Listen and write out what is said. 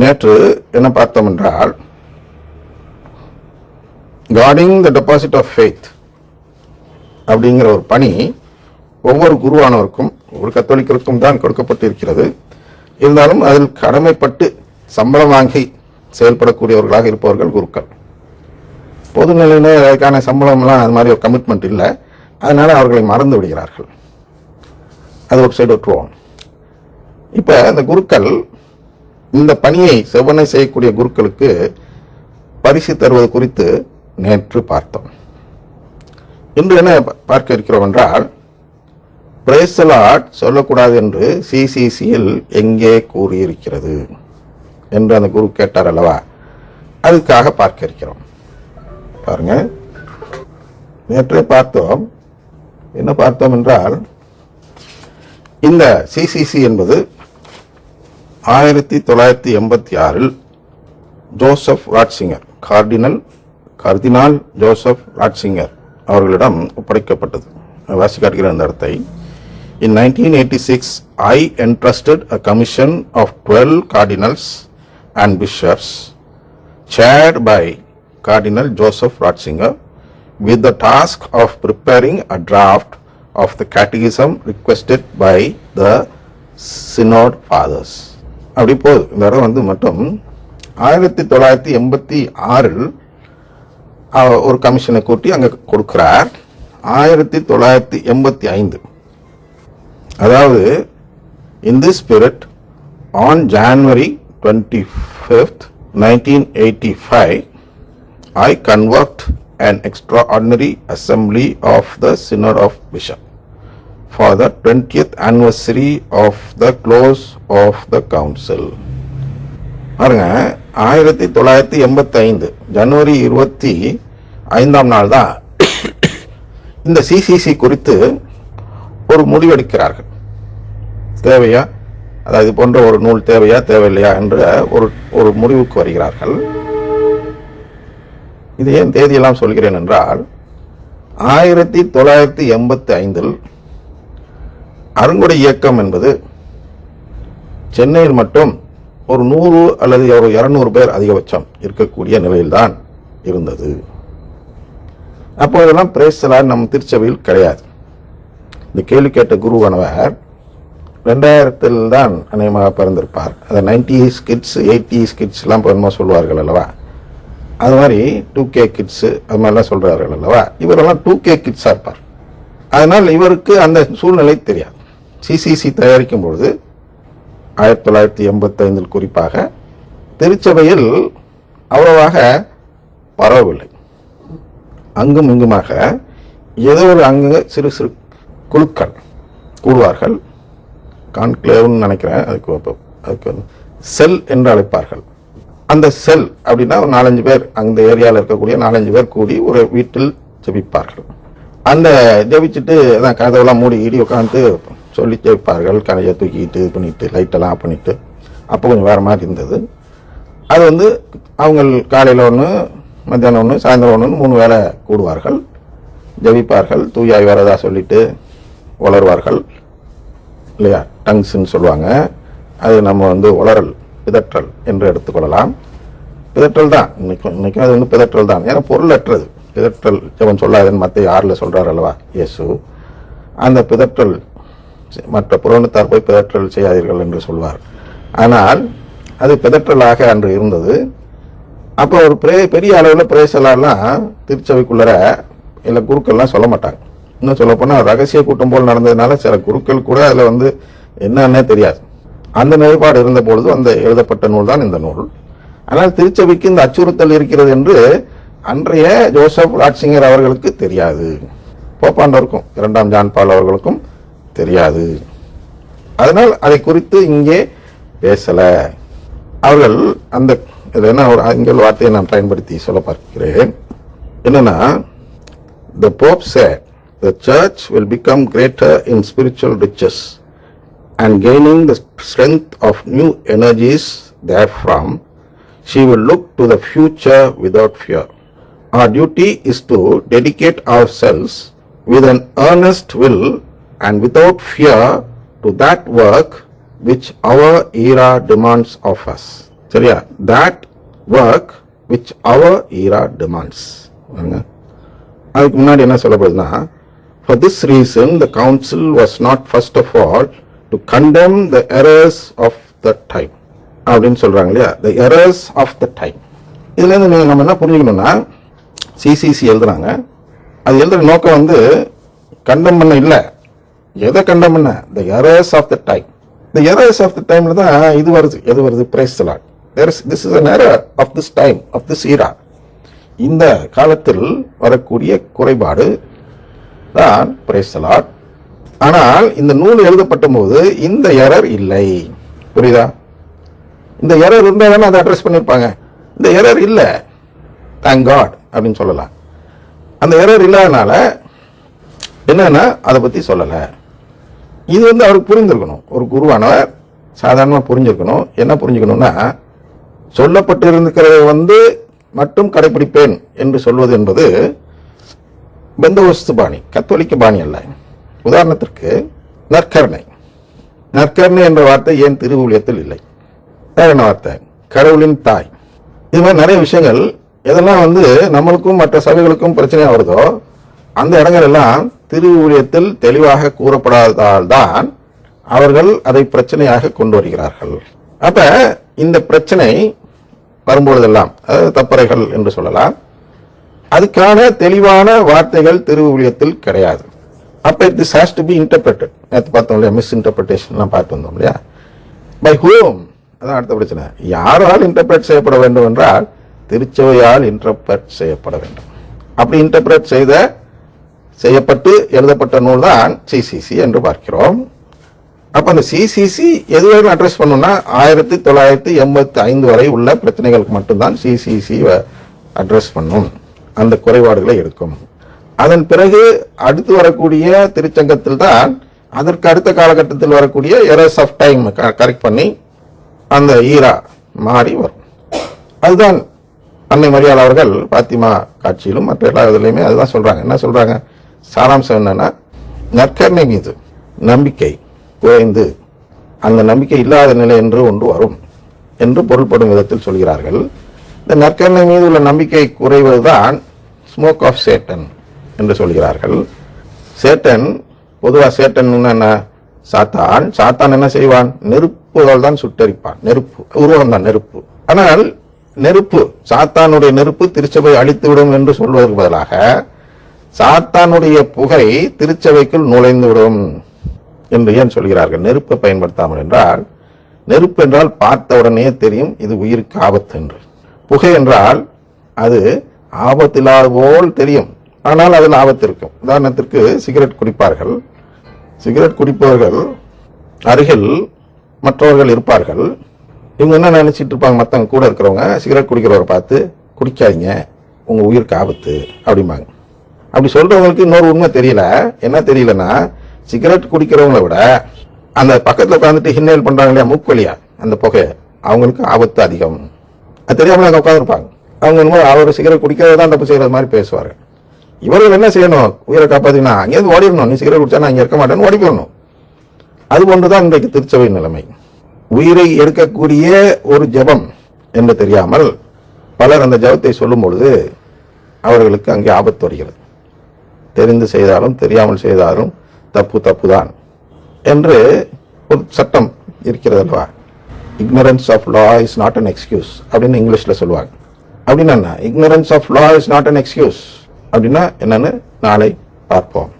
நேற்று என்ன பார்த்தோம் என்றால் guarding the deposit of faith அப்படிங்கிற ஒரு பணி ஒவ்வொரு குருவானவருக்கும் ஒரு கத்தோலிக்கருக்கும் தான் கொடுக்கப்பட்டிருக்கிறது. இருந்தாலும் அதில் கடமைப்பட்டு சம்பளம் வாங்கி செயல்படக்கூடியவர்களாக இருப்பவர்கள் குருக்கள். பொதுநிலையில அதுக்கான சம்பளம்லாம் அது மாதிரி ஒரு கமிட்மெண்ட் இல்லை. அதனால அவர்களை மறந்து விடுகிறார்கள். அது ஒரு சைடு விட்டுருவோம் இப்போ அந்த குருக்கள் இந்த பணியை செவ்வனை செய்யக்கூடிய குருக்களுக்கு பரிசு தருவது குறித்து நேற்று பார்த்தோம். இன்று என்ன பார்க்க இருக்கிறோம் என்றால் பிரேசலாட் சொல்லக்கூடாது என்று சிசிசியில் எங்கே கூறியிருக்கிறது என்று அந்த குரு கேட்டார் அல்லவா? அதுக்காக பார்க்க இருக்கிறோம். பாருங்க. நேற்றே பார்த்தோம். என்ன பார்த்தோம் என்றால் இந்த சிசிசி என்பது ஆயிரத்தி தொள்ளாயிரத்தி எண்பத்தி ஆறில் ஜோசப் ராட்சிங்கர் கார்டினல் கர்தினால் ஜோசப் ராட்சிங்கர் அவர்களிடம் ஒப்படைக்கப்பட்டது நான் வாசி காட்டுகிறேன் அந்த இடத்தை In 1986, I entrusted a commission of 12 cardinals and bishops, chaired by Cardinal Joseph Ratzinger, with the task of preparing a draft of the catechism requested by the Synod Fathers. அப்படி போகுது. இந்த இடம் வந்து மட்டும் ஆயிரத்தி தொள்ளாயிரத்தி எண்பத்தி ஆறில் ஒரு கமிஷனை கூட்டி அங்கே கொடுக்கிறார். ஆயிரத்தி தொள்ளாயிரத்தி எண்பத்தி ஐந்து. அதாவது in the spirit on January twenty fifth nineteen eighty five I convoked an extraordinary assembly of the synod of bishop. For the 20th anniversary of the close of the council. பாருங்க ஆயிரத்தி தொள்ளாயிரத்தி எண்பத்தி ஐந்து ஜனவரி இருபத்தி ஐந்தாம் நாள் தான் இந்த சிசிசி குறித்து ஒரு முடிவெடுக்கிறார்கள். தேவையா? அதாவது இது போன்ற ஒரு நூல் தேவையா தேவையில்லையா என்ற ஒரு ஒரு முடிவுக்கு வருகிறார்கள். இது ஏன் தேதியெல்லாம் சொல்கிறேன் என்றால் ஆயிரத்தி தொள்ளாயிரத்தி எண்பத்தி ஐந்தில் அருங்குடை இயக்கம் என்பது சென்னையில் மட்டும் ஒரு நூறு அல்லது ஒரு இரநூறு பேர் அதிகபட்சம் இருக்கக்கூடிய நிலையில்தான் இருந்தது. அப்போதெல்லாம் பிரேசலார் நம் திருச்சபையில் கிடையாது. இந்த கேள்வி கேட்ட குருவானவர் ரெண்டாயிரத்தில் தான் அநேகமாக பிறந்திருப்பார். அதை நைன்டிஸ் கிட்ஸ் எயிட்டிஸ் கிட்ஸ்லாம் என்னமோ சொல்வார்கள் அல்லவா? அது மாதிரி டூ கே கிட்ஸு அது மாதிரிலாம் சொல்கிறார்கள் அல்லவா? இவரெல்லாம் டூ கே கிட்ஸாக இருப்பார். அதனால் இவருக்கு அந்த சூழ்நிலை தெரியாது. சிசிசி தயாரிக்கும் பொழுது ஆயிரத்தி தொள்ளாயிரத்தி எண்பத்தைந்தில் குறிப்பாக திருச்சபையில் அவ்வளவாக பரவவில்லை. அங்கும் இங்குமாக ஏதோ ஒரு அங்கங்க சிறு சிறு குழுக்கள் கூடுவார்கள் கான்க்ளேவ்னு நினைக்கிறேன். அதுக்கு அதுக்கு செல் என்று அழைப்பார்கள். அந்த செல் அப்படின்னா ஒரு நாலஞ்சு பேர் அந்த ஏரியாவில் இருக்கக்கூடிய நாலஞ்சு பேர் கூடி ஒரு வீட்டில் ஜெபிப்பார்கள். அந்த ஜெபிச்சுட்டு அதான் கதவெல்லாம் மூடி இடி உட்காந்து சொல்லி ஜெபிப்பார்கள் கனையை தூக்கிட்டு இது பண்ணிட்டு லைட்டெல்லாம் ஆஃப் பண்ணிட்டு. அப்போ கொஞ்சம் வேறு மாதிரி இருந்தது. அது வந்து அவங்க காலையில் ஒன்று மத்தியானம் ஒன்று சாயந்தரம் ஒன்று மூணு வேளை கூடுவார்கள். ஜெபிப்பார்கள் தூயாய் வரதா சொல்லிட்டு வளருவார்கள் இல்லையா? டங்ஸ்ன்னு சொல்லுவாங்க. அது நம்ம வந்து உளறல் பிதற்றல் என்று எடுத்துக்கொள்ளலாம். பிதற்றல் தான். இன்னைக்கு இன்னைக்கும் அது வந்து பிதற்றல் தான். ஏன்னா பொருளற்றது. பிதற்றல் ஜெவன் சொல்லாதன்னு மற்ற யாரில் சொல்கிறார் அல்லவா? இயேசு. அந்த பிதற்றல் மற்ற புறணத்தார் போய் பிதற்றல் செய்யாதீர்கள் என்று சொல்வார். ஆனால் அது பிதற்றலாக அன்று இருந்தது. அப்போ ஒரு பிரே பெரிய அளவில் பிரேசலாம் திருச்சபைக்குள்ளர இல்லை குருக்கள்லாம் சொல்ல மாட்டாங்க. இன்னும் சொல்ல போனால் ரகசிய கூட்டம் போல் நடந்ததுனால சில குருக்கள் கூட அதில் வந்து என்னன்னே தெரியாது. அந்த நிலைப்பாடு இருந்த பொழுது அந்த எழுதப்பட்ட நூல் தான் இந்த நூல். ஆனால் திருச்சபைக்கு இந்த அச்சுறுத்தல் இருக்கிறது என்று அன்றைய ஜோசப் ராட்சிங்கர் அவர்களுக்கு தெரியாது. போப்பாண்டவருக்கும் இரண்டாம் ஜான்பால் அவர்களுக்கும் தெரியாது அதனால் அதை குறித்து இங்கே பேசலை அவர்கள் அந்த என்ன ஒரு ஆங்கில வார்த்தையை நான் பயன்படுத்தி சொல்ல பார்க்கிறேன் என்னன்னா the pope the church will become greater in spiritual riches and gaining the strength of new energies from she will look to the future without fear our duty is to dedicate our selves with an earnest will and without fear to that work which our era demands of us சரியா that work which our era demands அதுக்கு முன்னாடி என்ன சொல்லப்படுதுன்னா for this reason the council was not first of all to condemn the errors of the time அப்படின்னு சொல்றாங்க இல்லையா the errors of the time இதுல இருந்து நீங்க நம்ம என்ன புரிஞ்சுக்கணும்னா சிசிசி எழுதுறாங்க அது எழுதுற நோக்கம் வந்து கண்டம் பண்ண இல்லை எதை கண்டம் the the of the time time. The of the the தான் இது வருது. எது வருது? Praise the Lord. Is this this of this error of this time இந்த காலத்தில் வரக்கூடிய குறைபாடு தான் பிரைஸ் the ஆனால் இந்த நூல் எழுதப்பட்ட போது இந்த எரர் இல்லை. புரியுதா? இந்த எரர் இருந்தால் தானே அதை அட்ரஸ் பண்ணியிருப்பாங்க இந்த எரர் இல்லை. தேங்க் காட் அப்படின்னு சொல்லலாம். அந்த எரர் இல்லாதனால என்னன்னா அதை பற்றி சொல்லலை. இது வந்து அவருக்கு புரிந்திருக்கணும். ஒரு குருவானவர் சாதாரணமாக புரிஞ்சிருக்கணும். என்ன புரிஞ்சுக்கணும்னா சொல்லப்பட்டிருக்கிறதை வந்து மட்டும் கடைபிடிப்பேன் என்று சொல்வது என்பது பெந்தோஸ்து பாணி கத்தோலிக்க பாணி அல்ல. உதாரணத்திற்கு நற்கருணை. நற்கருணை என்ற வார்த்தை ஏன் திருவுலியத்தில் இல்லை? வேற என்ன வார்த்தை? கடவுளின் தாய். இது மாதிரி நிறைய விஷயங்கள் எதெல்லாம் வந்து நம்மளுக்கும் மற்ற சபைகளுக்கும் பிரச்சனையாக வருதோ அந்த இடங்கள் எல்லாம் திருவுலியத்தில் தெளிவாக கூறப்படாததால் தான் அவர்கள் அதை பிரச்சனையாக கொண்டு வருகிறார்கள். அப்ப இந்த பிரச்சனை வரும்பொழுதெல்லாம் அதாவது தப்பறைகள் என்று சொல்லலாம் அதுக்கான தெளிவான வார்த்தைகள் திருவுலியத்தில் கிடையாது. அப்ப this has to be interpreted நேற்று பார்த்தோம் இல்லையா மிஸ் இன்டர்பிரேஷன்லாம் பார்த்து வந்தோம் இல்லையா? பை ஹோம் அதான் அடுத்த பிரச்சனை. யாரால் இன்டர்பிரட் செய்யப்பட வேண்டும் என்றால் திருச்சபையால் இன்டர்பிரட் செய்யப்பட வேண்டும். அப்படி இன்டர்பிரட் செய்த செய்யப்பட்டு எழுதப்பட்ட நூல் தான் சிசிசி என்று பார்க்கிறோம். அப்ப அந்த சிசிசி எதுவரை அட்ரஸ் பண்ணும்னா ஆயிரத்தி தொள்ளாயிரத்தி எண்பத்தி ஐந்து வரை உள்ள பிரச்சனைகளுக்கு மட்டும்தான் சிசிசி அட்ரஸ் பண்ணும். அந்த குறைபாடுகளை எடுக்கும். அதன் பிறகு அடுத்து வரக்கூடிய திருச்சங்கத்தில் தான் அதற்கு அடுத்த காலகட்டத்தில் வரக்கூடிய எரஸ் ஆஃப் டைம் கரெக்ட் பண்ணி அந்த ஈரா மாறி வரும். அதுதான் அன்னை மரியாதை அவர்கள் பாத்திமா காட்சியிலும் மற்ற எல்லா இதுலையுமே அதுதான் சொல்றாங்க. என்ன சொல்றாங்க? சாராம்சம் என்னன்னா நற்கருணை மீது நம்பிக்கை குறைந்து அந்த நம்பிக்கை இல்லாத நிலை என்று ஒன்று வரும் என்று பொருள்படும் விதத்தில் சொல்கிறார்கள். இந்த நற்கருணை மீது உள்ள நம்பிக்கை குறைவதுதான் ஸ்மோக் ஆஃப் சேட்டன் என்று சொல்கிறார்கள். சேட்டன் பொதுவாக சேட்டன் என்ன? சாத்தான். சாத்தான் என்ன செய்வான்? நெருப்புகள் தான் சுட்டரிப்பான். நெருப்பு உருவகம் தான் நெருப்பு. ஆனால் நெருப்பு சாத்தானுடைய நெருப்பு திருச்சபை அழித்துவிடும் என்று சொல்வதற்கு பதிலாக சாத்தானுடைய புகை திருச்சபைக்குள் நுழைந்து விடும் என்று ஏன் சொல்கிறார்கள்? நெருப்பை பயன்படுத்தாமல் என்றால் நெருப்பு என்றால் பார்த்த உடனே தெரியும் இது உயிருக்கு ஆபத்து என்று. புகை என்றால் அது ஆபத்தில்லாத போல் தெரியும். ஆனால் அதில் ஆபத்து இருக்கும். உதாரணத்திற்கு சிகரெட் குடிப்பார்கள். சிகரெட் குடிப்பவர்கள் அருகில் மற்றவர்கள் இருப்பார்கள். இவங்க என்ன நினச்சிட்டு இருப்பாங்க? மற்றவங்க கூட இருக்கிறவங்க சிகரெட் குடிக்கிறவரை பார்த்து குடிக்காதீங்க உங்கள் உயிருக்கு ஆபத்து அப்படிம்பாங்க. அப்படி சொல்றவங்களுக்கு இன்னொரு உண்மை தெரியல. என்ன தெரியலன்னா சிகரெட் குடிக்கிறவங்கள விட அந்த பக்கத்தில் உட்காந்துட்டு ஹின்னேல் பண்றாங்க இல்லையா மூக்குவலியா அந்த புகை அவங்களுக்கு ஆபத்து அதிகம். அது தெரியாமல் அங்கே உட்காந்துருப்பாங்க அவங்க என்னமோ அவர் சிகரெட் குடிக்கிறத தான் தப்பு செய்யறது மாதிரி பேசுவாரு. இவர்கள் என்ன செய்யணும்? உயிரை காப்பாத்தினா அங்கேயிருந்து ஓடிடணும். நீ சிகரெட் குடிச்சா நான் இங்க இருக்க மாட்டேன்னு ஓடி போயிடணும் அது போன்றுதான் இன்றைக்கு திருச்சபை நிலைமை. உயிரை எடுக்கக்கூடிய ஒரு ஜெபம் என்று தெரியாமல் பலர் அந்த ஜெபத்தை சொல்லும் பொழுது அவர்களுக்கு அங்கே ஆபத்து வருகிறது. தெரிந்து செய்தாலும் தெரியாமல் செய்தாலும் தப்பு தப்பு தான் என்று ஒரு சட்டம் இருக்கிறது அல்லவா? Ignorance of law is not an excuse அப்படின்னு இங்கிலீஷில் சொல்லுவாங்க. அப்படின்னா என்ன? Ignorance of law is not an excuse அப்படின்னா என்னன்னு நாளை பார்ப்போம்.